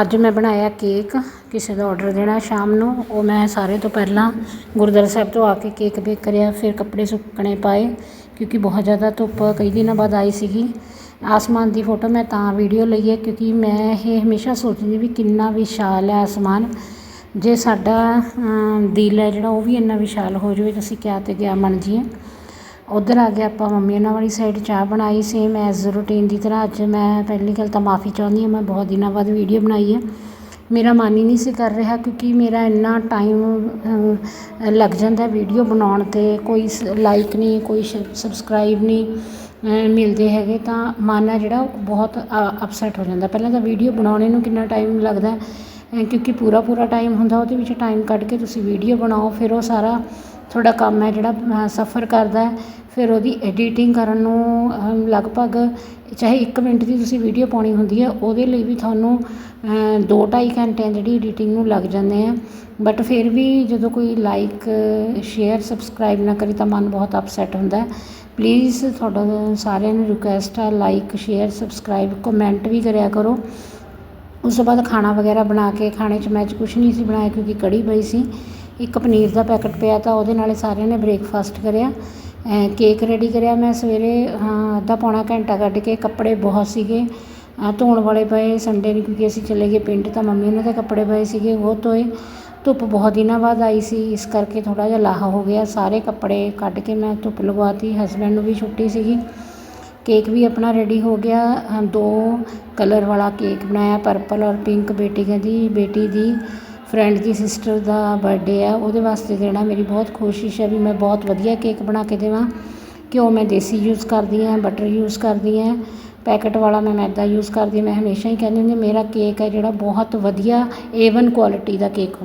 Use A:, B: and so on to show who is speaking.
A: ਅੱਜ ਮੈਂ ਬਣਾਇਆ ਕੇਕ, ਕਿਸੇ ਦਾ ਔਡਰ ਦੇਣਾ ਸ਼ਾਮ ਨੂੰ, ਉਹ ਮੈਂ ਸਾਰੇ ਤੋਂ ਪਹਿਲਾਂ ਗੁਰਦੁਆਰਾ ਸਾਹਿਬ ਤੋਂ ਆ ਕੇ ਕੇਕ ਬੇਕ ਕਰਿਆ, ਫਿਰ ਕੱਪੜੇ ਸੁੱਕਣੇ ਪਾਏ, ਕਿਉਂਕਿ ਬਹੁਤ ਜ਼ਿਆਦਾ ਧੁੱਪ ਕਈ ਦਿਨਾਂ ਬਾਅਦ ਆਈ ਸੀਗੀ। ਆਸਮਾਨ ਦੀ ਫੋਟੋ ਮੈਂ ਤਾਂ ਵੀਡੀਓ ਲਈ ਹੈ, ਕਿਉਂਕਿ ਮੈਂ ਇਹ ਹਮੇਸ਼ਾ ਸੋਚਦੀ ਵੀ ਕਿੰਨਾ ਵਿਸ਼ਾਲ ਹੈ ਆਸਮਾਨ। ਜੇ ਸਾਡਾ ਦਿਲ ਹੈ ਜਿਹੜਾ, ਉਹ ਵੀ ਇੰਨਾ ਵਿਸ਼ਾਲ ਹੋ ਜਾਵੇ, ਤਾਂ ਅਸੀਂ ਕਿਆ ਤੇ ਕਿਆ ਬਣ ਜਾਈਏ। ਉੱਧਰ ਆ ਕੇ ਆਪਾਂ ਮੰਮੀ ਉਹਨਾਂ ਵਾਲੀ ਸਾਈਡ ਚਾਹ ਬਣਾਈ ਸੇਮ ਐਜ਼ ਰੂਟੀਨ ਦੀ ਤਰ੍ਹਾਂ। ਅੱਜ ਮੈਂ ਪਹਿਲੀ ਗੱਲ ਤਾਂ ਮਾਫੀ ਚਾਹੁੰਦੀ ਹਾਂ, ਮੈਂ ਬਹੁਤ ਦਿਨਾਂ ਬਾਅਦ ਵੀਡੀਓ ਬਣਾਈ ਹੈ। ਮੇਰਾ ਮਨ ਹੀ ਨਹੀਂ ਸੀ ਕਰ ਰਿਹਾ ਕਿਉਂਕਿ ਮੇਰਾ ਇੰਨਾ ਟਾਈਮ ਲੱਗ ਜਾਂਦਾ ਵੀਡੀਓ ਬਣਾਉਣ 'ਤੇ। ਕੋਈ ਲਾਈਕ ਨਹੀਂ, ਕੋਈ ਸਬਸਕ੍ਰਾਈਬ ਨਹੀਂ ਮਿਲਦੇ ਹੈਗੇ ਤਾਂ ਮਨ ਆ ਜਿਹੜਾ ਉਹ ਬਹੁਤ ਅਪਸੈਟ ਹੋ ਜਾਂਦਾ। ਪਹਿਲਾਂ ਤਾਂ ਵੀਡੀਓ ਬਣਾਉਣੇ ਨੂੰ ਕਿੰਨਾ ਟਾਈਮ ਲੱਗਦਾ ਕਿਉਂਕਿ ਪੂਰਾ ਪੂਰਾ ਟਾਈਮ ਹੁੰਦਾ, ਉਹਦੇ ਵਿੱਚ ਟਾਈਮ ਕੱਢ ਕੇ ਤੁਸੀਂ ਵੀਡੀਓ ਬਣਾਓ, ਫਿਰ ਉਹ ਸਾਰਾ ਤੁਹਾਡਾ ਕੰਮ ਹੈ ਜਿਹੜਾ ਸਫਰ ਕਰਦਾ ਫਿਰ ਉਹਦੀ ਐਡੀਟਿੰਗ ਕਰਨ ਨੂੰ ਲਗਭਗ ਚਾਹੇ ਇੱਕ ਮਿੰਟ ਦੀ ਤੁਸੀਂ ਵੀਡੀਓ ਪਾਉਣੀ ਹੁੰਦੀ ਹੈ, ਉਹਦੇ ਲਈ ਵੀ ਤੁਹਾਨੂੰ ਦੋ ਢਾਈ ਘੰਟਿਆਂ ਜਿਹੜੀ ਐਡੀਟਿੰਗ ਨੂੰ ਲੱਗ ਜਾਂਦੇ ਆ। ਬਟ ਫਿਰ ਵੀ ਜਦੋਂ ਕੋਈ ਲਾਈਕ ਸ਼ੇਅਰ ਸਬਸਕ੍ਰਾਈਬ ਨਾ ਕਰੇ ਤਾਂ ਮਨ ਬਹੁਤ ਅਪਸੈਟ ਹੁੰਦਾ ਪਲੀਜ਼ ਤੁਹਾਡਾ ਸਾਰਿਆਂ ਨੂੰ ਰਿਕੁਐਸਟ ਆ ਲਾਈਕ ਸ਼ੇਅਰ ਸਬਸਕ੍ਰਾਈਬ ਕਮੈਂਟ ਵੀ ਕਰਿਆ ਕਰੋ। ਉਸ ਤੋਂ ਬਾਅਦ ਖਾਣਾ ਵਗੈਰਾ ਬਣਾ ਕੇ, ਖਾਣੇ 'ਚ ਮੈਂ ਅੱਜ ਕੁਛ ਨਹੀਂ ਸੀ ਬਣਾਇਆ ਕਿਉਂਕਿ ਕੜੀ ਪਈ ਸੀ। ਇੱਕ ਪਨੀਰ ਦਾ ਪੈਕਟ ਪਿਆ ਤਾਂ ਉਹਦੇ ਨਾਲ ਸਾਰਿਆਂ ਨੇ ਬ੍ਰੇਕਫਾਸਟ ਕਰਿਆ। ਕੇਕ ਰੈਡੀ ਕਰਿਆ। ਮੈਂ ਸਵੇਰੇ, ਹਾਂ, ਅੱਧਾ ਪੌਣਾ ਘੰਟਾ ਕੱਢ ਕੇ ਕੱਪੜੇ ਬਹੁਤ ਸੀਗੇ। ਧੋਣ ਵਾਲੇ ਪਏ ਸੰਡੇ ਨੂੰ ਕਿਉਂਕਿ ਅਸੀਂ ਚਲੇ ਗਏ ਪਿੰਡ ਤਾਂ ਮੰਮੀ ਉਹਨਾਂ ਦੇ ਕੱਪੜੇ ਪਏ ਸੀਗੇ, ਉਹ ਧੋਏ। ਧੁੱਪ ਬਹੁਤ ਦਿਨਾਂ ਬਾਅਦ ਆਈ ਸੀ, ਇਸ ਕਰਕੇ ਥੋੜ੍ਹਾ ਜਿਹਾ ਲਾਹਾ ਹੋ ਗਿਆ। ਸਾਰੇ ਕੱਪੜੇ ਕੱਢ ਕੇ ਮੈਂ ਧੁੱਪ ਲਗਵਾਤੀ ਹਸਬੈਂਡ ਨੂੰ ਵੀ ਛੁੱਟੀ ਸੀਗੀ। ਕੇਕ ਵੀ ਆਪਣਾ ਰੈਡੀ ਹੋ ਗਿਆ। ਦੋ ਕਲਰ ਵਾਲਾ ਕੇਕ ਬਣਾਇਆ ਪਰਪਲ ਔਰ ਪਿੰਕ ਬੇਟੀ ਕਹਿੰਦੀ ਬੇਟੀ ਦੀ। ਫਰੈਂਡ ਦੀ ਸਿਸਟਰ ਦਾ ਬਰਥਡੇ ਆ, ਉਹਦੇ ਵਾਸਤੇ ਦੇਣਾ ਮੇਰੀ ਬਹੁਤ ਕੋਸ਼ਿਸ਼ ਹੈ ਵੀ ਮੈਂ ਬਹੁਤ ਵਧੀਆ ਕੇਕ ਬਣਾ ਕੇ ਦੇਵਾਂ। ਘਿਓ ਮੈਂ ਦੇਸੀ ਯੂਜ਼ ਕਰਦੀ ਹਾਂ ਬਟਰ ਯੂਜ਼ ਕਰਦੀ ਹਾਂ ਪੈਕਟ ਵਾਲਾ ਮੈਂ ਮੈਦਾ ਯੂਜ਼ ਕਰਦੀ ਮੈਂ ਹਮੇਸ਼ਾ ਹੀ ਕਹਿੰਦੀ ਹੁੰਦੀ ਮੇਰਾ ਕੇਕ ਹੈ ਜਿਹੜਾ ਬਹੁਤ ਵਧੀਆ ਏਵਨ ਕੁਆਲਿਟੀ ਦਾ ਕੇਕ ਹੁੰਦਾ।